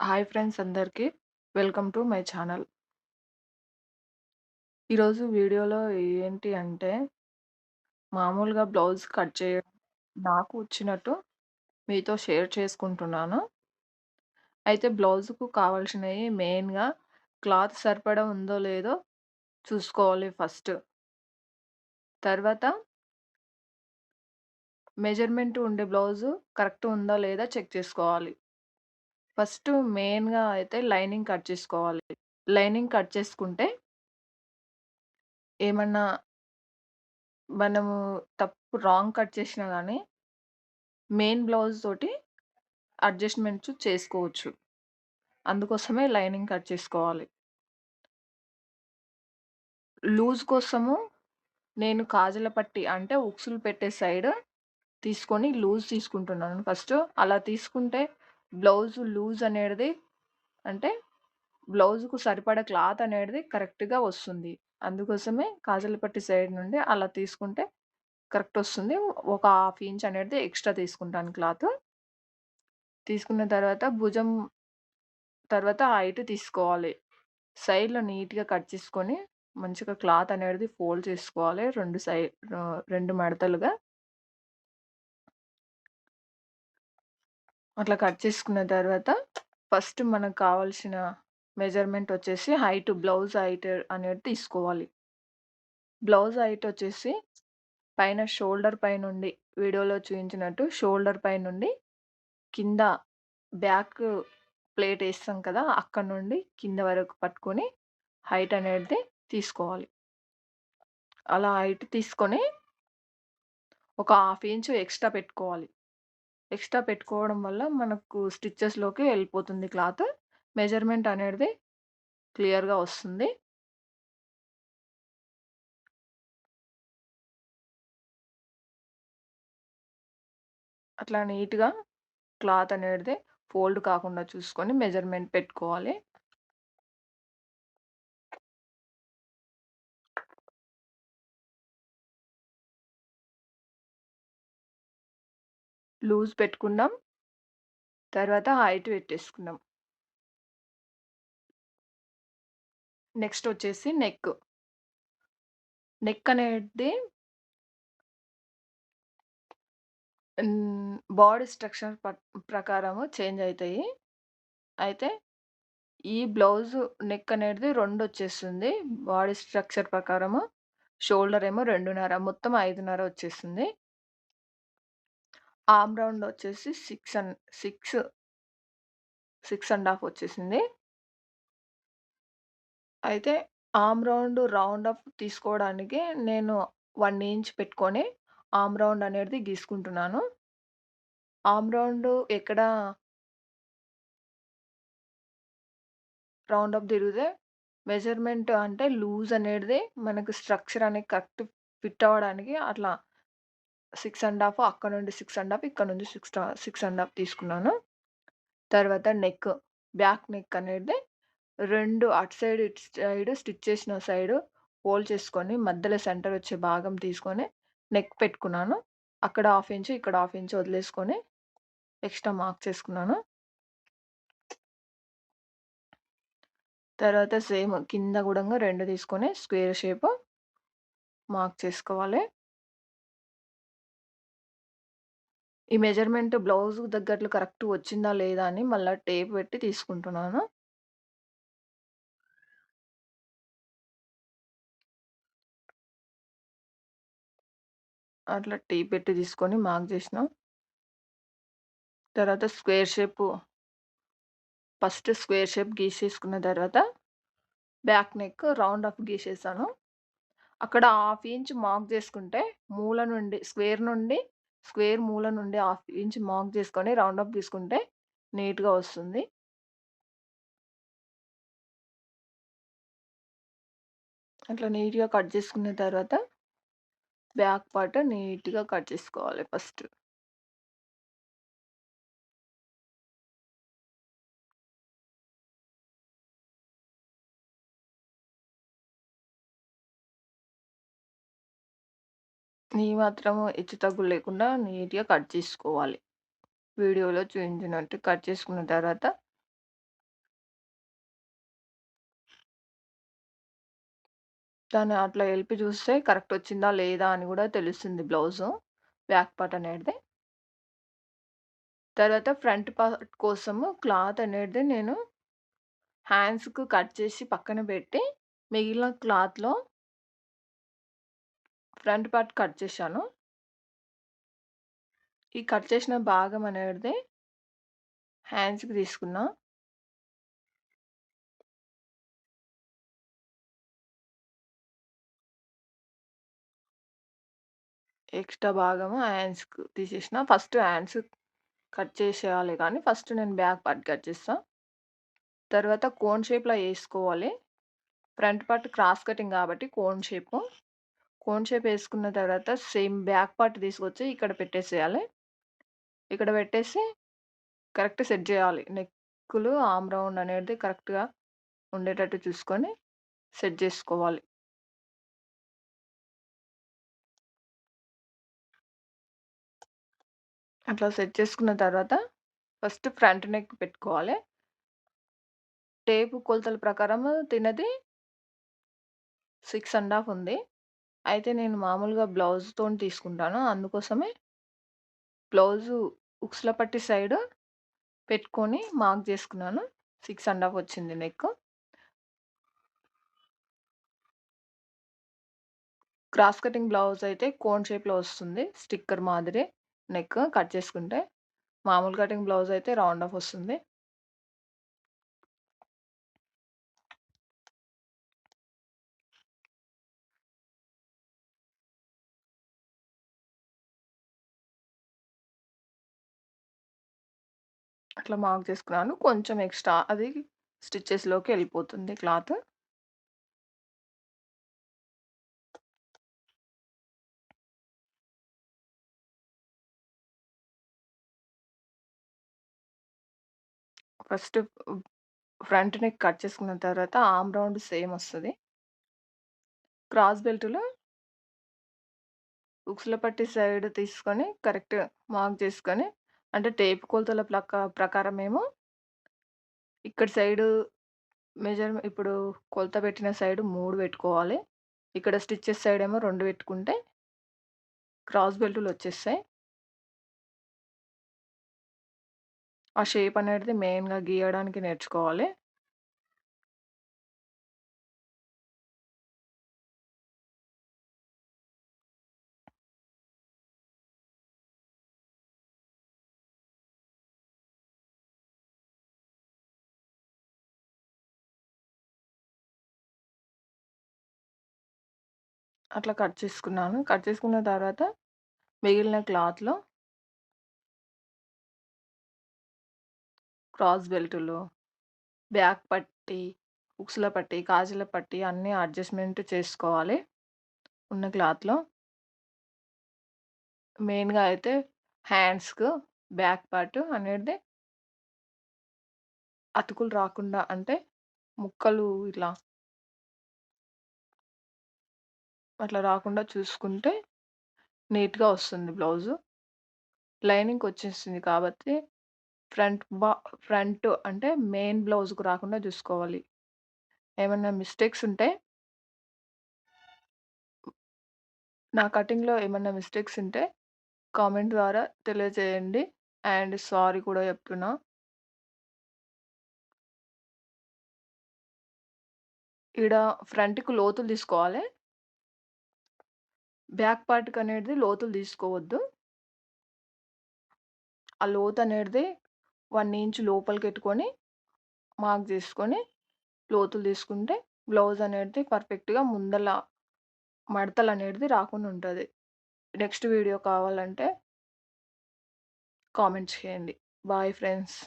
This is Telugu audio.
హాయ్ ఫ్రెండ్స్ అందరికీ. Welcome to my channel. ఈరోజు వీడియోలో ఏంటి అంటే మామూలుగా బ్లౌజ్ కట్ చేయడం నాకు వచ్చినట్టు మీతో షేర్ చేసుకుంటున్నాను. అయితే బ్లౌజ్‌కు కావాల్సినవి మెయిన్‌గా క్లాత్ సరిపడా ఉందో లేదో చూసుకోవాలి ఫస్ట్. తర్వాత మెజర్‌మెంట్ ఉండే బ్లౌజు కరెక్ట్ ఉందా లేదా చెక్ చేసుకోవాలి. ఫస్ట్ మెయిన్‌గా అయితే లైనింగ్ కట్ చేసుకోవాలి. లైనింగ్ కట్ చేసుకుంటే ఏమన్నా మనము తప్పు రాంగ్ కట్ చేసినా గానీ మెయిన్ బ్లౌజ్ తోటి అడ్జస్ట్‌మెంట్స్ చేసుకోవచ్చు. అందుకోసమే లైనింగ్ కట్ చేసుకోవాలి. లూజ్ కోసము నేను కాజల పట్టి అంటే ఉక్సులు పెట్టే సైడ్ తీసుకొని లూజ్ తీసుకుంటున్నాను ఫస్ట్. అలా తీసుకుంటే బ్లౌజ్ లూజ్ అనేది అంటే బ్లౌజ్‌కు సరిపడా క్లాత్ అనేది కరెక్ట్‌గా వస్తుంది. అందుకోసమే కాజలపట్టి సైడ్ నుండి అలా తీసుకుంటే కరెక్ట్ వస్తుంది. ఒక హాఫ్ ఇంచ్ అనేది ఎక్స్‌ట్రా తీసుకుంటాను క్లాత్ తీసుకున్న తర్వాత భుజం తర్వాత హైట్ తీసుకోవాలి. సైడ్‌లో నీట్‌గా కట్ చేసుకొని మంచిగా క్లాత్ అనేది ఫోల్డ్ చేసుకోవాలి. 2 సై ఆహ్, 2 మడతలుగా. అట్లా కట్ చేసుకున్న తర్వాత ఫస్ట్ మనకు కావాల్సిన మెజర్‌మెంట్ వచ్చేసి హైట్ బ్లౌజ్ హైట్ అనేది తీసుకోవాలి. బ్లౌజ్ హైట్ వచ్చేసి పైన షోల్డర్ పైనుండి వీడియోలో చూపించినట్టు షోల్డర్ పైనుండి కింద బ్యాక్ ప్లేట్ వేస్తాం కదా! అక్కడ నుండి కింద వరకు పట్టుకొని హైట్ అనేది తీసుకోవాలి. అలా హైట్ తీసుకొని ఒక హాఫ్ ఇంచ్ ఎక్స్‌ట్రా పెట్టుకోవాలి. ఎక్స్‌ట్రా పెట్టుకోవడం వల్ల మనకు స్టిచ్చెస్లోకి వెళ్ళిపోతుంది క్లాత్. మెజర్‌మెంట్ అనేది క్లియర్‌గా వస్తుంది. అట్లా నీట్‌గా క్లాత్ అనేది ఫోల్డ్ కాకుండా చూసుకొని మెజర్‌మెంట్ పెట్టుకోవాలి. లూజ్ పెట్టుకున్నాం. తర్వాత హైట్ పెట్టేసుకున్నాం. నెక్స్ట్ వచ్చేసి నెక్. నెక్ అనేది బాడీ స్ట్రక్చర్ ప ప్రకారము చేంజ్ అవుతాయి అయితే ఈ బ్లౌజ్ నెక్ అనేది రెండు వచ్చేస్తుంది. బాడీ స్ట్రక్చర్ ప్రకారము. షోల్డర్ ఏమో 2.5 మొత్తం 5.5 వచ్చేస్తుంది. ఆర్మ్ రౌండ్ వచ్చేసి six and six six and half వచ్చేసింది. అయితే ఆమ్ రౌండ్ రౌండ్ అప్ తీసుకోవడానికి నేను వన్ ఇంచ్ పెట్టుకొని ఆమ్ రౌండ్ అనేది గీసుకుంటున్నాను. ఆమ్ రౌండ్ ఎక్కడ రౌండ్ అప్ తిరిగితే మెజర్‌మెంట్ అంటే లూజ్ అనేది మనకు స్ట్రక్చర్ అనేది కరెక్ట్ ఫిట్ అవ్వడానికి అట్లా సిక్స్ అండ్ హాఫ్ అక్కడ నుండి సిక్స్ అండ్ హాఫ్ ఇక్కడ నుంచి సిక్స్ సిక్స్ అండ్ హాఫ్ తీసుకున్నాను. తర్వాత నెక్. బ్యాక్ నెక్ అనేది రెండు అటు సైడ్, ఇటు సైడ్ స్టిచ్ చేసిన సైడ్ ఫోల్డ్ చేసుకొని మధ్యలో సెంటర్ వచ్చే భాగం తీసుకొని నెక్ పెట్టుకున్నాను. అక్కడ హాఫ్ ఇంచ్, ఇక్కడ హాఫ్ ఇంచ్ వదిలేసుకొని ఎక్స్‌ట్రా మార్క్ చేసుకున్నాను. తర్వాత సేమ్ కింద కూడా రెండు తీసుకొని స్క్వేర్ షేప్ మార్క్ చేసుకోవాలి. ఈ మెజర్‌మెంట్ బ్లౌజ్ తగ్గట్లు కరెక్ట్ వచ్చిందా లేదా అని మళ్ళా టేప్ పెట్టి తీసుకుంటున్నాను. అట్లా టేప్ పెట్టి తీసుకొని మార్క్ చేసినాం. తర్వాత square shape first square shape గీసేసుకున్న తర్వాత బ్యాక్ నెక్ రౌండ్ ఆఫ్ గీసేసాను. అక్కడ హాఫ్ ఇంచ్ మార్క్ చేసుకుంటే మూల నుండి స్క్వేర్ నుండి స్క్వేర్ మూల నుండి హాఫ్ ఇంచ్ మార్క్ చేసుకొని రౌండ్ అప్ తీసుకుంటే నీట్‌గా వస్తుంది. అట్లా నీట్‌గా కట్ చేసుకున్న తర్వాత బ్యాక్ పార్ట్ నీట్‌గా కట్ చేసుకోవాలి ఫస్ట్. నీ మాత్రం హెచ్చు తగ్గులు లేకుండా నీట్గా కట్ చేసుకోవాలి. వీడియోలో చూపించినట్టు కట్ చేసుకున్న తర్వాత దాన్ని అట్లా వెళ్ళి చూస్తే కరెక్ట్ వచ్చిందా లేదా అని కూడా తెలుస్తుంది బ్లౌజు. బ్యాక్ పార్ట్ అనేది తర్వాత ఫ్రంట్ పార్ట్ కోసము క్లాత్ అనేది నేను హ్యాండ్స్కు కట్ చేసి పక్కన పెట్టి మిగిలిన క్లాత్లో ఫ్రంట్ పార్ట్ కట్ చేశాను. ఈ కట్ చేసిన భాగం అనేది హ్యాండ్స్‌కి తీసుకున్నా. ఎక్స్‌ట్రా భాగము హ్యాండ్స్‌కు తీసేసిన. ఫస్ట్ హ్యాండ్స్ కట్ చేసేయాలి కానీ, ఫస్ట్ నేను బ్యాక్ పార్ట్ కట్ చేస్తాను తర్వాత కోన్ షేప్‌లో వేసుకోవాలి ఫ్రంట్ పార్ట్ క్రాస్ కటింగ్ కాబట్టి కోన్ షేపు. కోన్ షేప్ వేసుకున్న తర్వాత సేమ్ బ్యాక్ పార్ట్ తీసుకొచ్చి ఇక్కడ పెట్టేసేయాలి. ఇక్కడ పెట్టేసి కరెక్ట్ సెట్ చేయాలి నెక్కులు, ఆమ్ రౌండ్ అనేది కరెక్ట్‌గా ఉండేటట్టు చూసుకొని సెట్ చేసుకోవాలి అట్లా సెట్ చేసుకున్న తర్వాత ఫస్ట్ ఫ్రంట్ నెక్ పెట్టుకోవాలి. టేపు కొలతల ప్రకారం తినది 6 ½ ఉంది. అయితే నేను మామూలుగా బ్లౌజ్‌తోని తీసుకుంటాను. అందుకోసమే బ్లౌజు ఉక్సుల పట్టి సైడ్ పెట్టుకొని మార్క్ చేసుకున్నాను. 6 ½ వచ్చింది నెక్. క్రాస్ కటింగ్ బ్లౌజ్ అయితే కోన్ షేప్‌లో వస్తుంది. స్టిక్కర్ మాదిరి నెక్ కట్ చేసుకుంటే. మామూలు కటింగ్ బ్లౌజ్ అయితే రౌండ్ ఆఫ్ వస్తుంది. అట్లా మార్క్ చేసుకున్నాను. కొంచెం ఎక్స్‌ట్రా అది స్టిచ్చెస్లోకి వెళ్ళిపోతుంది cloth. First front neck cut చేసుకున్న తర్వాత ఆమ్ రౌండ్ సేమ్ వస్తుంది క్రాస్ బెల్ట్‌లో ఉక్సుల పట్టి సైడ్ తీసుకొని కరెక్ట్ మార్క్ చేసుకొని అంటే టేప్ కొలతల ప్లక ప్రకారమేమో ఇక్కడ సైడు మెజర్ ఇప్పుడు కొలత పెట్టిన సైడ్ మూడు పెట్టుకోవాలి. ఇక్కడ స్టిచ్చెస్ సైడ్ ఏమో రెండు పెట్టుకుంటే క్రాస్ బెల్టులు వచ్చేస్తాయి. ఆ షేప్ అనేది మెయిన్‌గా గీయడానికి నేర్చుకోవాలి. అట్లా కట్ చేసుకున్నాను. కట్ చేసుకున్న తర్వాత మిగిలిన క్లాత్‌లో క్రాస్ బెల్టులు, బ్యాక్ పట్టి ఉక్సుల పట్టి కాజుల పట్టి అన్నీ అడ్జస్ట్‌మెంట్ చేసుకోవాలి. ఉన్న క్లాత్‌లో. మెయిన్‌గా అయితే హ్యాండ్స్‌కు బ్యాక్ పార్ట్ అనేది అతుకులు రాకుండా అంటే ముక్కలు ఇట్లా అట్లా రాకుండా చూసుకుంటే నీట్‌గా వస్తుంది బ్లౌజు. లైనింగ్కి వచ్చేస్తుంది కాబట్టి ఫ్రంట్ బా ఫ్రంట్ అంటే మెయిన్ బ్లౌజ్‌కు రాకుండా చూసుకోవాలి. ఏమైనా మిస్టేక్స్ ఉంటే నా కటింగ్‌లో ఏమైనా మిస్టేక్స్ ఉంటే కామెంట్ ద్వారా తెలియజేయండి. అండ్ సారీ కూడా చెప్తున్నా. ఈడ ఫ్రంట్‌కి లోతులు తీసుకోవాలి. బ్యాక్ పార్ట్కి అనేది లోతులు తీసుకోవద్దు. ఆ లోతు అనేది వన్ ఇంచ్ లోపలికెట్టుకొని మార్క్ చేసుకొని లోతులు తీసుకుంటే బ్లౌజ్ అనేది పర్ఫెక్ట్‌గా ముందల మడతలు అనేది రాకుండా ఉంటుంది నెక్స్ట్ వీడియో కావాలంటే కామెంట్ చేయండి. Bye friends.